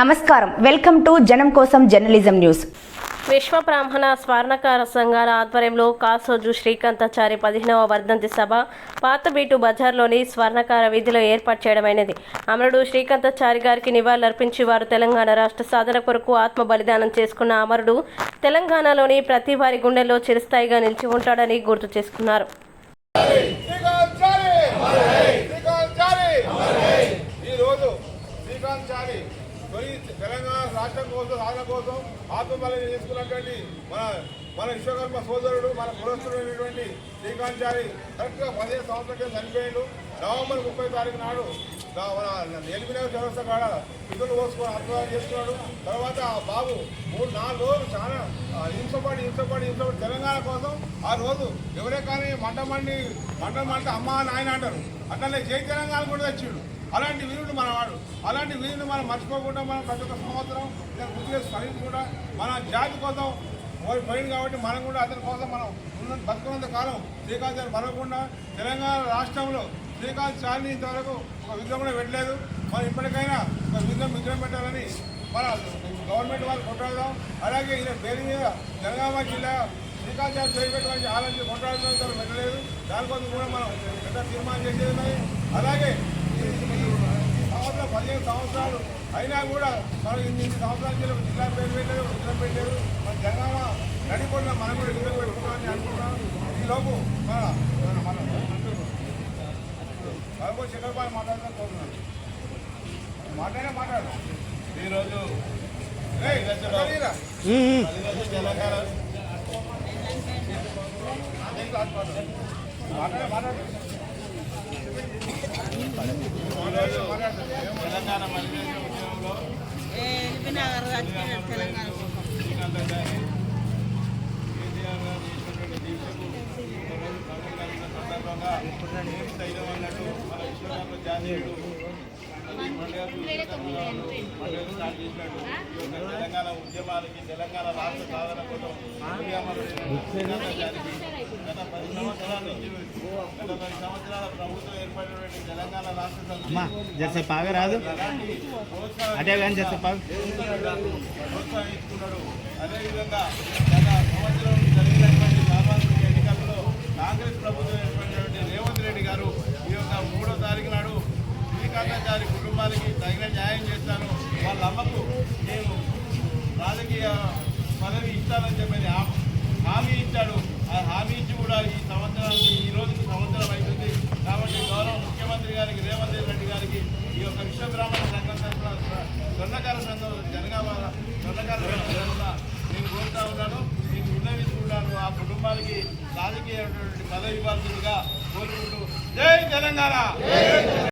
నమస్కారం. Welcome to జనం కోసం జర్నలిజం న్యూస్. విశ్వ బ్రాహ్మణ స్వర్ణకార సంఘాల ఆధ్వర్యంలో కాసోజు శ్రీకాంతాచారి పదిహేనవ వర్ధంతి సభ పాతబీటు బజార్లోని స్వర్ణకార వీధిలో ఏర్పాటు చేయడమైనది. అమరుడు శ్రీకాంతాచారి గారికి నివాళులర్పించి వారు తెలంగాణ రాష్ట్ర సాధన కొరకు ఆత్మ బలిదానం చేసుకున్న అమరుడు తెలంగాణలోని ప్రతి వారి గుండెల్లో చిరస్థాయిగా నిలిచి ఉంటాడని గుర్తు చేసుకున్నారు. శ్రీకాంత్ చారి శ్రీకాంత్ తొలి తెలంగాణ రాష్ట్రం కోసం సాధన కోసం ఆత్మబలం చేసుకున్నటువంటి మన మన విశ్వకర్మ సోదరుడు మన కులస్తుడైనటువంటి శ్రీకాంత్ చారి కరెక్ట్గా పదిహేను సంవత్సరాల క్రితం చనిపోయాడు. నవంబర్ ముప్పై తారీఖు నాడు దా- మన ఎలిమినగర్ కాడ పిల్లలు పోసుకొని ఆత్మహత్య చేసుకున్నాడు. తర్వాత ఆ బాబు మూడు నాలుగు రోజులు చాలా హింసపడి హింసపడి హింసపడి తెలంగాణ కోసం ఆ రోజు ఎవరే కానీ మంట మండి మంట మంట అమ్మ నాయన అంటారు. అట్లనే జై తెలంగాణ కూడా తెచ్చాడు. అలాంటి వీరుడు మన వాడు. అలాంటి వీరుని మనం మర్చిపోకుండా మనం ప్రతి ఒక్క సంవత్సరం ఇలా గుర్తుగా కూడా మన జాతి కోసం పోయింది కాబట్టి మనం కూడా అతని కోసం మనం ఉన్న బతుకున్నంత కాలం శ్రీకాంత్ గారు మరవకుండా తెలంగాణ రాష్ట్రంలో శ్రీకాంత్ చాలని ఇంతవరకు ఒక విగ్రహం కూడా పెట్టలేదు. మనం ఇప్పటికైనా ఒక విగ్రహం విగ్రహం పెట్టాలని మన గవర్నమెంట్ వాళ్ళు కొట్లాడదాం. అలాగే ఈయన పేరు మీద జనగామ జిల్లా శ్రీకాంత్ గారు పేరు పెట్టడానికి ఆలోచన కొట్లాడడం పెట్టలేదు. దానికోసం కూడా మనం పెద్ద తీర్మానం చేసేది అలాగే సంవత్సరం పదిహేను సంవత్సరాలు అయినా కూడా మనం ఇన్ని సంవత్సరాల జిల్లా జిల్లా పేరు పెట్టారు విగ్రహం పెట్టారు మన జనగామ నడిపడిన మనం కూడా విగ్రహం పెట్టుకోవాలని అనుకుంటున్నాం. ఈ లోపు మన మన మన బాబు చంద్రబాబు మాట్లాడదాం కోరుతున్నాను మాట్లాడే మాట్లాడు ఈరోజు? తెలంగాణ మాట్లాడే. మాట్లాడు. తెలంగాణ మలివేశ ఉద్యమంలో కేసీఆర్ గారు చేసినటువంటి దీక్షకు ఈరోజు సందర్భంగా ఏం ధైర్యం అన్నట్టు మన విశ్వకర్మ జాతీయుడు తెలంగాణ ఉద్యమాలకి తెలంగాణ రాష్ట్ర సాధన కోసం గత పది సంవత్సరాల నుంచి గత పది సంవత్సరాల ప్రభుత్వం ఏర్పడినటువంటి తెలంగాణ రాష్ట్ర పాగరాదు అటే కానీ జర్సే పాగ. ప్రోత్సహిస్తున్నాడు అదేవిధంగా గత సంవత్సరం శ్రీకాంతాచారి కుటుంబానికి తగిన న్యాయం చేస్తాను. వాళ్ళ అమ్మకు నేను రాజకీయ పదవి ఇస్తానని చెప్పేది హామీ ఇచ్చాడు. ఆ హామీ ఇచ్చి కూడా ఈ సంవత్సరానికి ఈ రోజుకి సంవత్సరం అవుతుంది కాబట్టి గౌరవ ముఖ్యమంత్రి గారికి రేవంత్ రెడ్డి గారికి ఈ యొక్క విశ్వ బ్రాహ్మణ సంఘం తరఫున స్వర్ణకార సంఘం జనగామ స్వర్ణకార సంఘం తరఫున నేను కోరుతా ఉన్నాను. నేను విన్నవించుకుంటాను. ఆ కుటుంబానికి రాజకీయమైనటువంటి పదవి ఇవ్వాల్సిందిగా కోరుకుంటూ. జై తెలంగాణ!